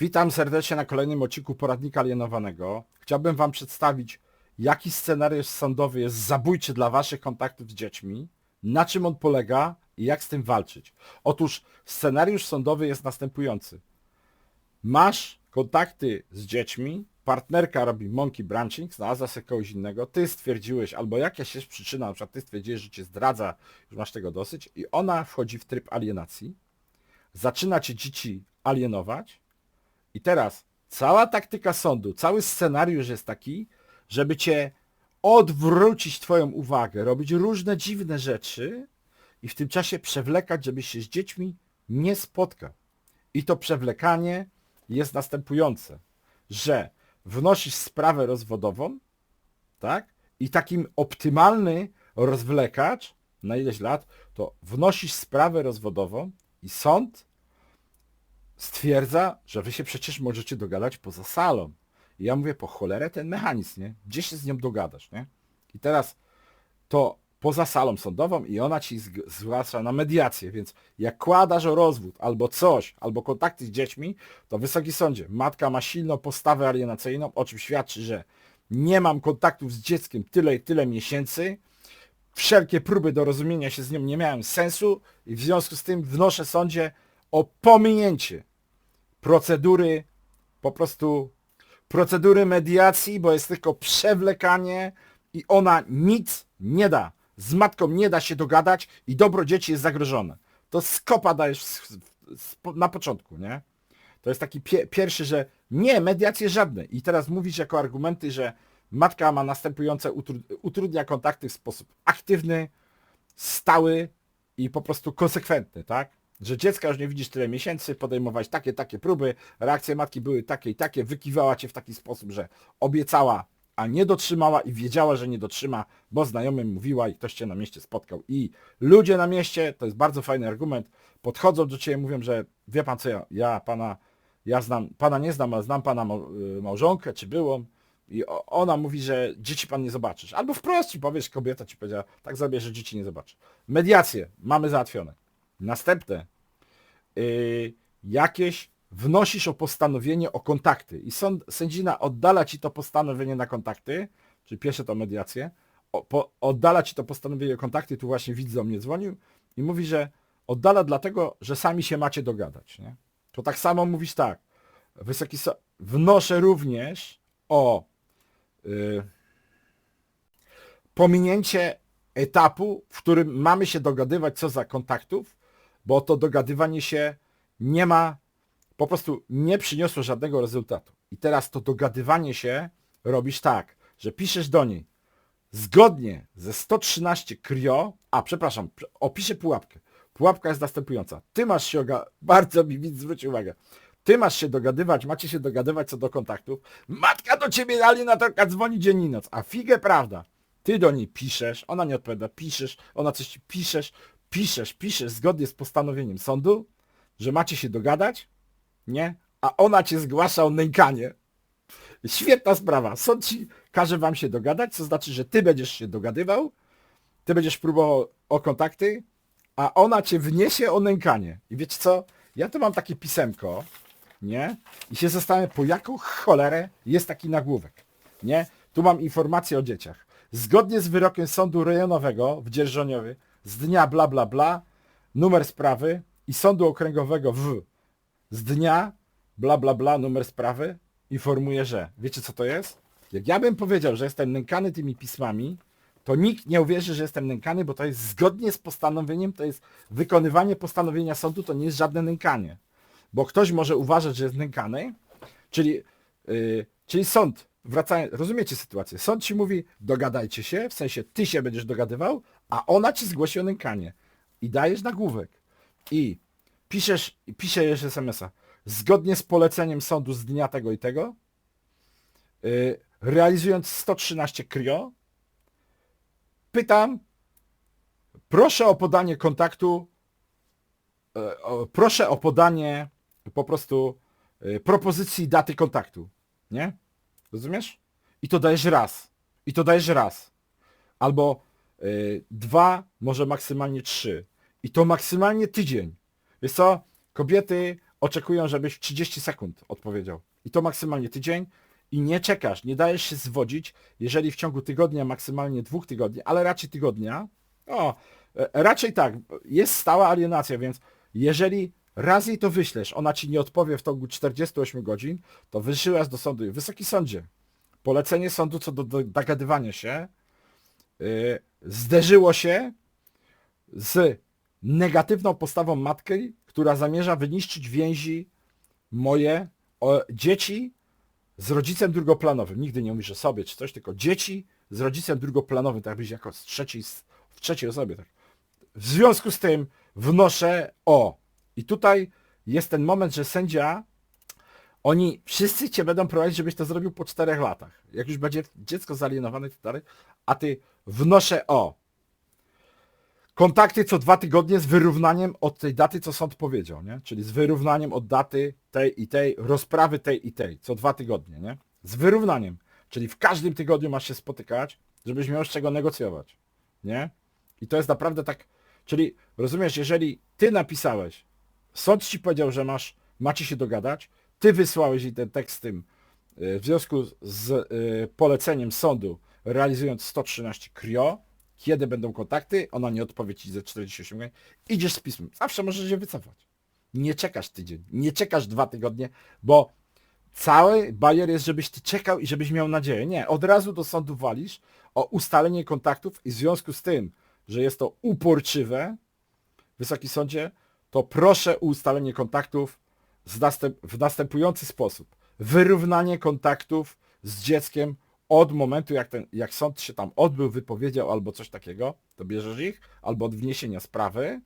Witam serdecznie na kolejnym odcinku Poradnika Alienowanego. Chciałbym Wam przedstawić, jaki scenariusz sądowy jest zabójczy dla Waszych kontaktów z dziećmi, na czym on polega i jak z tym walczyć. Otóż scenariusz sądowy jest następujący. Masz kontakty z dziećmi, partnerka robi monkey branching, znalazła sobie kogoś innego, ty stwierdziłeś, albo jakaś jest przyczyna, na przykład ty stwierdziłeś, że cię zdradza, już masz tego dosyć i ona wchodzi w tryb alienacji, zaczyna cię dzieci alienować i teraz cała taktyka sądu, cały scenariusz jest taki, żeby cię odwrócić twoją uwagę, robić różne dziwne rzeczy i w tym czasie przewlekać, żebyś się z dziećmi nie spotkał. I to przewlekanie jest następujące, że wnosisz sprawę rozwodową, tak? I takim optymalny rozwlekacz na ileś lat, to wnosisz sprawę rozwodową i sąd stwierdza, że wy się przecież możecie dogadać poza salą. I ja mówię, po cholerę ten mechanizm, nie? Gdzie się z nią dogadasz, nie? I teraz to poza salą sądową i ona ci zgłasza na mediację, więc jak kładasz o rozwód albo coś, albo kontakty z dziećmi, to Wysoki Sądzie, matka ma silną postawę alienacyjną, o czym świadczy, że nie mam kontaktów z dzieckiem tyle i tyle miesięcy, wszelkie próby dorozumienia się z nią nie miałem sensu i w związku z tym wnoszę sądzie o pominięcie procedury, po prostu procedury mediacji, bo jest tylko przewlekanie i ona nic nie da. Z matką nie da się dogadać i dobro dzieci jest zagrożone. To skopa dajesz na początku, nie? To jest taki pie pierwszy, że nie, mediacje żadne. I teraz mówisz jako argumenty, że matka ma następujące, utru utrudnia kontakty w sposób aktywny, stały i po prostu konsekwentny, tak? Że dziecka już nie widzisz tyle miesięcy, podejmować takie, takie próby, reakcje matki były takie i takie, wykiwała cię w taki sposób, że obiecała, a nie dotrzymała i wiedziała, że nie dotrzyma, bo znajomym mówiła i ktoś cię na mieście spotkał. I ludzie na mieście, to jest bardzo fajny argument, podchodzą do ciebie, mówią, że wie pan co, ja, ja pana, ja znam, pana nie znam, ale znam pana y, małżonkę, czy byłą, i ona mówi, że dzieci pan nie zobaczysz. Albo wprost ci powiesz, kobieta ci powiedziała, tak zrobię, że dzieci nie zobaczy. Mediacje mamy załatwione. Następne. Yy, jakieś wnosisz o postanowienie o kontakty i sąd, sędzina oddala ci to postanowienie na kontakty, czyli pierwsze to mediacje, o, po, oddala ci to postanowienie o kontakty, tu właśnie widz do mnie dzwonił i mówi, że oddala dlatego, że sami się macie dogadać. Nie? To tak samo mówisz tak, wysoki so, wnoszę również o yy, pominięcie etapu, w którym mamy się dogadywać co za kontaktów, bo to dogadywanie się nie ma, po prostu nie przyniosło żadnego rezultatu. I teraz to dogadywanie się robisz tak, że piszesz do niej zgodnie ze 113 krio, a przepraszam, prze- opiszę pułapkę. Pułapka jest następująca. Ty masz się, bardzo mi widz zwrócił uwagę, ty masz się dogadywać, macie się dogadywać co do kontaktów. Matka do ciebie alienatorka dzwoni dzień i noc, a figę prawda. Ty do niej piszesz, ona nie odpowiada, piszesz, ona coś ci piszesz, piszesz, piszesz zgodnie z postanowieniem sądu, że macie się dogadać, nie? A ona cię zgłasza o nękanie. Świetna sprawa. Sąd ci każe wam się dogadać, co znaczy, że ty będziesz się dogadywał, ty będziesz próbował o kontakty, a ona cię wniesie o nękanie. I wiecie co? Ja tu mam takie pisemko, nie? I się zastanawiam, po jaką cholerę jest taki nagłówek, nie? Tu mam informację o dzieciach. Zgodnie z wyrokiem sądu rejonowego w Dzierżoniowie z dnia bla bla bla, numer sprawy i sądu okręgowego w z dnia bla bla bla, numer sprawy informuje, że wiecie co to jest? Jak ja bym powiedział, że jestem nękany tymi pismami, to nikt nie uwierzy, że jestem nękany, bo to jest zgodnie z postanowieniem, to jest wykonywanie postanowienia sądu, to nie jest żadne nękanie. Bo ktoś może uważać, że jest nękany, czyli, yy, czyli sąd, wracając, rozumiecie sytuację, sąd ci mówi, dogadajcie się, w sensie ty się będziesz dogadywał, a ona ci zgłosi o nękanie. I dajesz nagłówek. I piszesz, piszesz SMS-a, zgodnie z poleceniem sądu z dnia tego i tego, yy, realizując 113 krio, pytam, proszę o podanie kontaktu, e, o, proszę o podanie po prostu e, propozycji daty kontaktu, nie? Rozumiesz? I to dajesz raz. I to dajesz raz. Albo dwa, może maksymalnie trzy. I to maksymalnie tydzień. Wiesz co? Kobiety oczekują, żebyś w 30 sekund odpowiedział. I to maksymalnie tydzień i nie czekasz, nie dajesz się zwodzić, jeżeli w ciągu tygodnia, maksymalnie dwóch tygodni, ale raczej tygodnia, o, e, raczej tak, jest stała alienacja, więc jeżeli raz jej to wyślesz, ona ci nie odpowie w ciągu 48 godzin, to wysyłasz do sądu. Wysoki sądzie, polecenie sądu co do, do dogadywania się zderzyło się z negatywną postawą matki, która zamierza wyniszczyć więzi moje o, dzieci z rodzicem drugoplanowym. Nigdy nie mówisz o sobie czy coś, tylko dzieci z rodzicem drugoplanowym, tak byś jako z trzeciej, w trzeciej osobie. Tak. W związku z tym wnoszę o. I tutaj jest ten moment, że sędzia, oni wszyscy cię będą prowadzić, żebyś to zrobił po czterech latach. Jak już będzie dziecko zalienowane i tak dalej, a ty wnoszę o. Kontakty co dwa tygodnie z wyrównaniem od tej daty, co sąd powiedział, nie? Czyli z wyrównaniem od daty tej i tej, rozprawy tej i tej, co dwa tygodnie, nie? Z wyrównaniem. Czyli w każdym tygodniu masz się spotykać, żebyś miał z czego negocjować, nie? I to jest naprawdę tak, czyli rozumiesz, jeżeli ty napisałeś, sąd ci powiedział, że masz, macie się dogadać, ty wysłałeś jej ten tekst z tym, y, w związku z y, poleceniem sądu, realizując 113 KRIO, kiedy będą kontakty, ona nie odpowie ci ze 48 godzin, idziesz z pismem. Zawsze możesz się wycofać. Nie czekasz tydzień, nie czekasz dwa tygodnie, bo cały bajer jest, żebyś ty czekał i żebyś miał nadzieję. Nie, od razu do sądu walisz o ustalenie kontaktów i w związku z tym, że jest to uporczywe, Wysoki Sądzie, to proszę o ustalenie kontaktów w następujący sposób. Wyrównanie kontaktów z dzieckiem od momentu, jak, ten, jak sąd się tam odbył, wypowiedział albo coś takiego, to bierzesz ich, albo od wniesienia sprawy,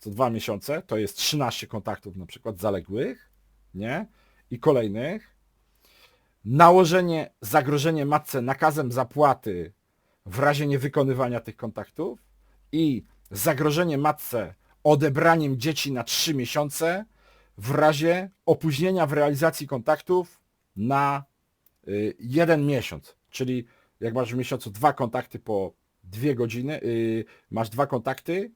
co dwa miesiące, to jest 13 kontaktów na przykład zaległych, nie? I kolejnych. Nałożenie, zagrożenie matce nakazem zapłaty w razie niewykonywania tych kontaktów i zagrożenie matce odebraniem dzieci na 3 miesiące w razie opóźnienia w realizacji kontaktów na y, jeden miesiąc. Czyli jak masz w miesiącu dwa kontakty po dwie godziny, y, masz dwa kontakty,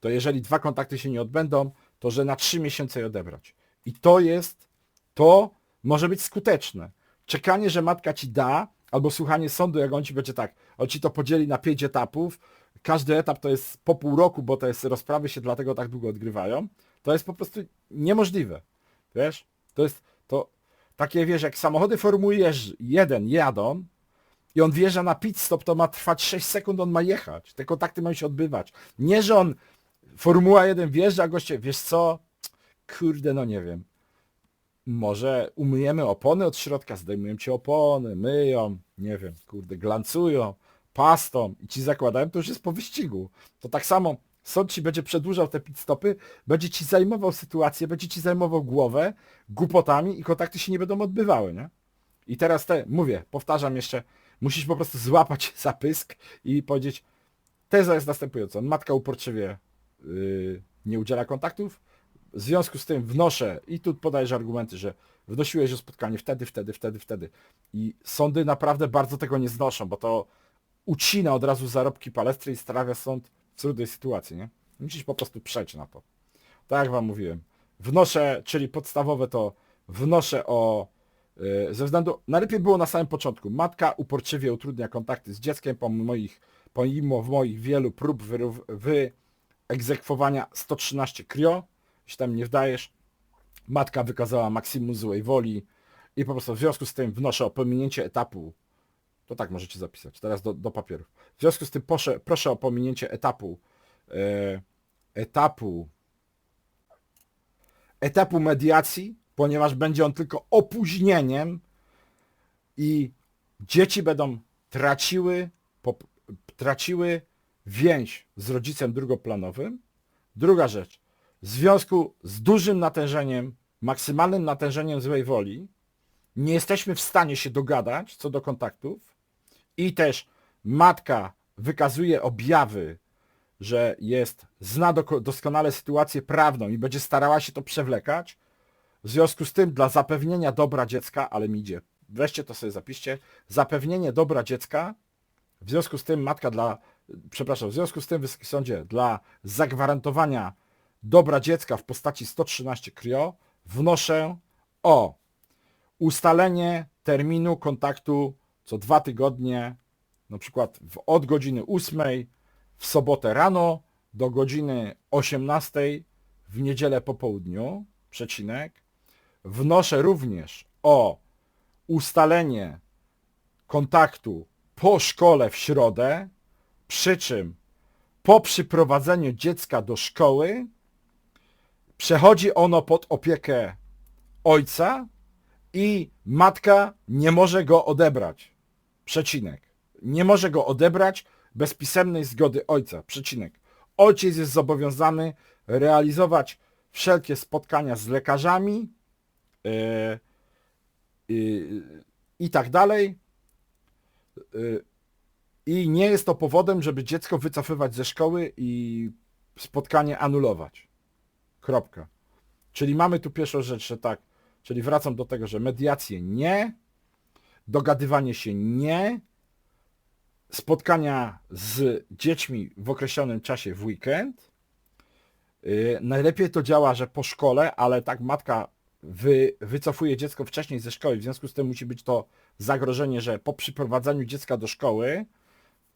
to jeżeli dwa kontakty się nie odbędą, to że na trzy miesiące je odebrać. I to jest, to może być skuteczne. Czekanie, że matka ci da, albo słuchanie sądu, jak on ci będzie tak, on ci to podzieli na pięć etapów, każdy etap to jest po pół roku, bo jest rozprawy się dlatego tak długo odgrywają, to jest po prostu niemożliwe. Wiesz? To jest to takie, wiesz, jak samochody Formuły 1 jadą i on wjeżdża na pit stop, to ma trwać 6 sekund, on ma jechać. Te kontakty mają się odbywać. Nie, że on Formuła 1 wjeżdża, goście, wiesz co? Kurde, no nie wiem. Może umyjemy opony od środka, zdejmują ci opony, myją, nie wiem, kurde, glancują, pastą i ci zakładają, to już jest po wyścigu. To tak samo sąd ci będzie przedłużał te pit stopy, będzie ci zajmował sytuację, będzie ci zajmował głowę głupotami i kontakty się nie będą odbywały, nie? I teraz te, mówię, powtarzam jeszcze, musisz po prostu złapać zapysk i powiedzieć, teza jest następująca. Matka uporczywie yy, nie udziela kontaktów, w związku z tym wnoszę, i tu podajesz argumenty, że wnosiłeś o spotkanie wtedy, wtedy, wtedy, wtedy. I sądy naprawdę bardzo tego nie znoszą, bo to ucina od razu zarobki palestry i stawia sąd trudnej sytuacji, nie? Musisz po prostu przejść na to. Tak jak wam mówiłem. Wnoszę, czyli podstawowe to wnoszę o yy, ze względu, najlepiej było na samym początku. Matka uporczywie utrudnia kontakty z dzieckiem pomimo moich, pomimo moich wielu prób wyegzekwowania 113 krio, jeśli tam nie wdajesz. Matka wykazała maksimum złej woli i po prostu w związku z tym wnoszę o pominięcie etapu to tak możecie zapisać. Teraz do, do papierów. W związku z tym proszę, proszę o pominięcie etapu e, etapu etapu mediacji, ponieważ będzie on tylko opóźnieniem i dzieci będą traciły, po, traciły więź z rodzicem drugoplanowym. Druga rzecz, w związku z dużym natężeniem, maksymalnym natężeniem złej woli, nie jesteśmy w stanie się dogadać co do kontaktów, i też matka wykazuje objawy, że jest, zna doskonale sytuację prawną i będzie starała się to przewlekać, w związku z tym dla zapewnienia dobra dziecka, ale mi idzie, weźcie to sobie zapiszcie, zapewnienie dobra dziecka, w związku z tym matka dla, przepraszam, w związku z tym Wysoki Sądzie, dla zagwarantowania dobra dziecka w postaci 113 krio, wnoszę o ustalenie terminu kontaktu co dwa tygodnie, na przykład w, od godziny 8 w sobotę rano do godziny 18 w niedzielę po południu, przecinek. Wnoszę również o ustalenie kontaktu po szkole w środę, przy czym po przyprowadzeniu dziecka do szkoły przechodzi ono pod opiekę ojca i matka nie może go odebrać. Przecinek. Nie może go odebrać bez pisemnej zgody ojca. Przecinek. Ojciec jest zobowiązany realizować wszelkie spotkania z lekarzami yy, yy, i tak dalej. Yy, I nie jest to powodem, żeby dziecko wycofywać ze szkoły i spotkanie anulować. Kropka. Czyli mamy tu pierwszą rzecz, że tak, czyli wracam do tego, że mediacje nie, dogadywanie się nie, spotkania z dziećmi w określonym czasie w weekend. Yy, najlepiej to działa, że po szkole, ale tak matka wy, wycofuje dziecko wcześniej ze szkoły, w związku z tym musi być to zagrożenie, że po przyprowadzaniu dziecka do szkoły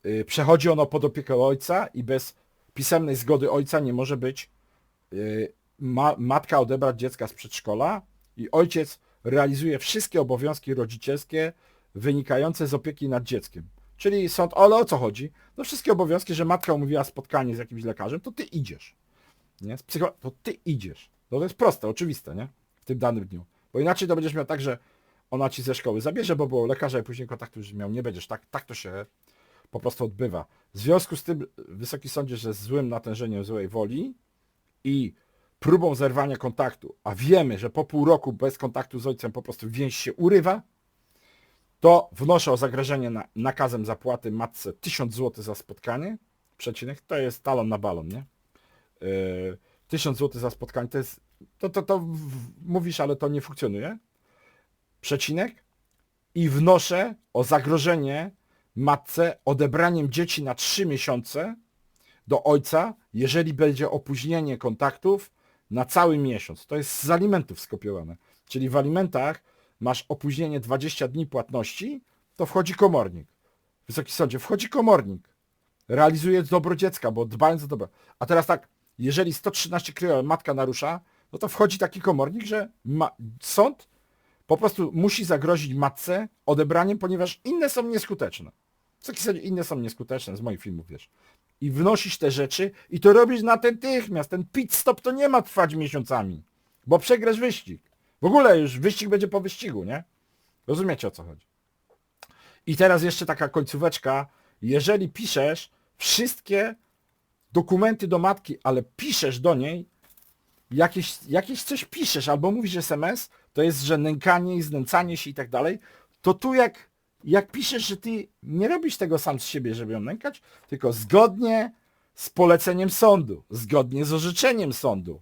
yy, przechodzi ono pod opiekę ojca i bez pisemnej zgody ojca nie może być yy, ma, matka odebrać dziecka z przedszkola i ojciec realizuje wszystkie obowiązki rodzicielskie wynikające z opieki nad dzieckiem. Czyli sąd, ale o co chodzi? No wszystkie obowiązki, że matka umówiła spotkanie z jakimś lekarzem, to ty idziesz. Nie? Z psycho... To ty idziesz. No to jest proste, oczywiste, nie? W tym danym dniu. Bo inaczej to będziesz miał tak, że ona ci ze szkoły zabierze, bo było lekarza i później kontaktu już miał nie będziesz. Tak, tak to się po prostu odbywa. W związku z tym Wysoki Sądzie, że złym natężeniem złej woli i próbą zerwania kontaktu, a wiemy, że po pół roku bez kontaktu z ojcem po prostu więź się urywa, to wnoszę o zagrożenie na, nakazem zapłaty matce 1000 zł za spotkanie, przecinek, to jest talon na balon, nie? Yy, 1000 zł za spotkanie, to jest, to, to, to mówisz, ale to nie funkcjonuje, przecinek, i wnoszę o zagrożenie matce odebraniem dzieci na 3 miesiące do ojca, jeżeli będzie opóźnienie kontaktów na cały miesiąc. To jest z alimentów skopiowane. Czyli w alimentach masz opóźnienie 20 dni płatności, to wchodzi komornik. Wysoki sądzie, wchodzi komornik. Realizuje dobro dziecka, bo dbając o dobro. A teraz tak, jeżeli 113 kryje matka narusza, no to wchodzi taki komornik, że ma, sąd po prostu musi zagrozić matce odebraniem, ponieważ inne są nieskuteczne. Wysoki sądzie, inne są nieskuteczne, z moich filmów wiesz. I wnosisz te rzeczy i to robisz natychmiast. Ten pit stop to nie ma trwać miesiącami, bo przegrasz wyścig. W ogóle już wyścig będzie po wyścigu, nie? Rozumiecie o co chodzi. I teraz jeszcze taka końcóweczka. Jeżeli piszesz wszystkie dokumenty do matki, ale piszesz do niej, jakieś, jakieś coś piszesz, albo mówisz SMS, to jest, że nękanie i znęcanie się i tak dalej, to tu jak, jak piszesz, że ty nie robisz tego sam z siebie, żeby ją nękać, tylko zgodnie z poleceniem sądu, zgodnie z orzeczeniem sądu,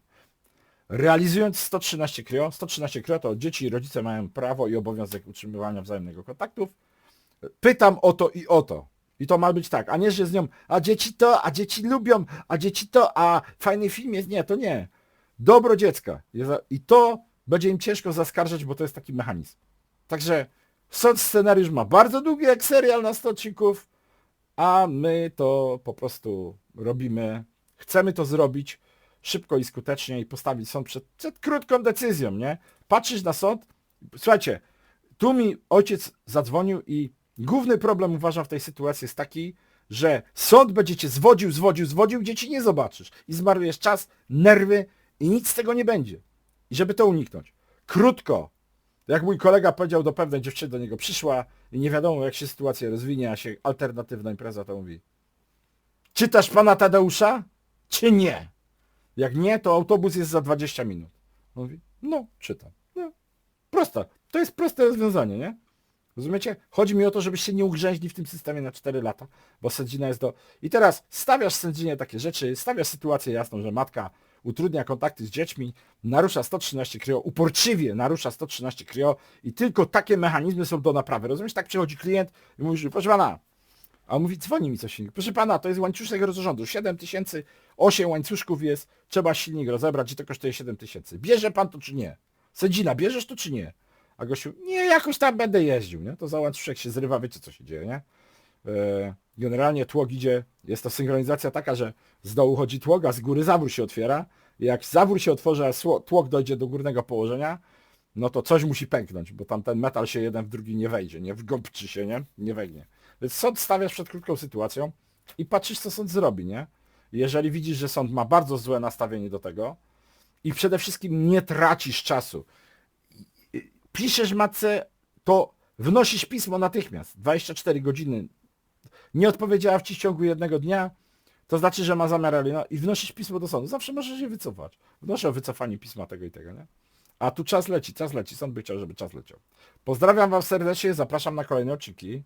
realizując 113 KRO, 113 KRO to dzieci i rodzice mają prawo i obowiązek utrzymywania wzajemnego kontaktów, pytam o to i o to. I to ma być tak, a nie, że z nią, a dzieci to, a dzieci lubią, a dzieci to, a fajny film jest, nie, to nie. Dobro dziecka. I to będzie im ciężko zaskarżać, bo to jest taki mechanizm. Także sąd scenariusz ma bardzo długi jak serial na 100 odcinków, a my to po prostu robimy, chcemy to zrobić szybko i skutecznie i postawić sąd przed, przed krótką decyzją, nie? Patrzysz na sąd, słuchajcie, tu mi ojciec zadzwonił i główny problem uważam w tej sytuacji jest taki, że sąd będzie cię zwodził, zwodził, zwodził, dzieci nie zobaczysz i zmarnujesz czas, nerwy i nic z tego nie będzie. I żeby to uniknąć. Krótko, jak mój kolega powiedział do pewnej dziewczyny, do niego przyszła i nie wiadomo jak się sytuacja rozwinie, a się alternatywna impreza to mówi. Czytasz pana Tadeusza? Czy nie? Jak nie, to autobus jest za 20 minut. On mówi, no, czytam. No, prosta. To jest proste rozwiązanie, nie? Rozumiecie? Chodzi mi o to, żebyście nie ugrzęźli w tym systemie na 4 lata, bo sędzina jest do... I teraz stawiasz sędzinie takie rzeczy, stawiasz sytuację jasną, że matka utrudnia kontakty z dziećmi, narusza 113 kryo, uporczywie narusza 113 kryo i tylko takie mechanizmy są do naprawy. Rozumiesz? Tak przychodzi klient i mówi, że proszę pana, a on mówi, dzwoni mi coś silnik. Proszę pana, to jest łańcuszek rozrządu. 7 tysięcy, 8 łańcuszków jest, trzeba silnik rozebrać i to kosztuje 7 tysięcy. Bierze pan to czy nie? Sędzina, bierzesz to czy nie? A gościu, nie, jakoś tam będę jeździł, nie? To za łańcuszek się zrywa, wiecie co się dzieje, nie? E, Generalnie tłok idzie, jest to synchronizacja taka, że z dołu chodzi tłok, a z góry zawór się otwiera. Jak zawór się otworzy, a tłok dojdzie do górnego położenia, no to coś musi pęknąć, bo tam ten metal się jeden w drugi nie wejdzie, nie wgąbczy się, nie? Nie wejdzie. Więc sąd stawiasz przed krótką sytuacją i patrzysz, co sąd zrobi, nie? Jeżeli widzisz, że sąd ma bardzo złe nastawienie do tego i przede wszystkim nie tracisz czasu, piszesz matce, to wnosisz pismo natychmiast, 24 godziny. Nie odpowiedziała ci w ciągu jednego dnia, to znaczy, że ma zamiar aliena i wnosisz pismo do sądu. Zawsze możesz je wycofać. Wnoszę o wycofanie pisma tego i tego, nie? A tu czas leci, czas leci. Sąd by chciał, żeby czas leciał. Pozdrawiam was serdecznie, zapraszam na kolejne odcinki.